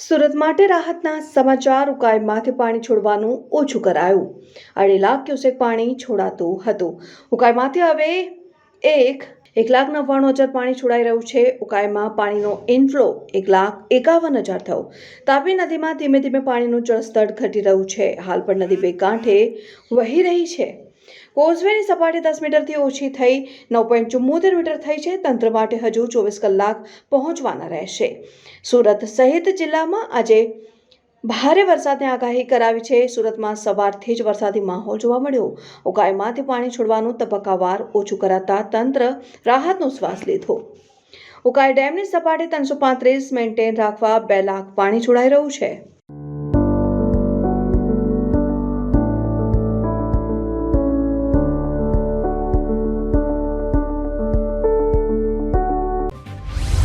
સુરત માટે રાહતના સમાચાર ઉકાઈમાંથી પાણી છોડવાનું ઓછું કરાયું. અઢી લાખ ક્યુસેક પાણી છોડાતું હતું. ઉકાઈમાંથી હવે એક એક લાખ નવ્વાણું હજાર પાણી છોડાઈ રહ્યું છે. ઉકાઈમાં પાણીનો ઇનફ્લો એક લાખ એકાવન હજાર થયો. તાપી નદીમાં ધીમે ધીમે પાણીનું જળસ્તર ઘટી રહ્યું છે. હાલ પણ નદી બે કાંઠે વહી રહી છે. કોઝવેની સપાટી દસ મીટરથી ઓછી થઈ, નવ પોઈન્ટ ચુમ્મોતેર મીટર થઈ છે. તંત્ર માટે હજુ ચોવીસ કલાક પહોંચવાના રહેશે. સુરત સહિત જિલ્લામાં આજે ભારે વરસાદની આગાહી કરાવી છે. સુરતમાં સવારથી જ વરસાદી માહોલ જોવા મળ્યો. ઉકાઈમાંથી પાણી છોડવાનું તબક્કાવાર ઓછું કરાતા તંત્ર રાહતનો શ્વાસ લીધો. ઉકાઈ ડેમની સપાટી ત્રણસો પાંત્રીસ, મેન્ટેન રાખવા બે લાખ પાણી છોડાઈ રહ્યું છે.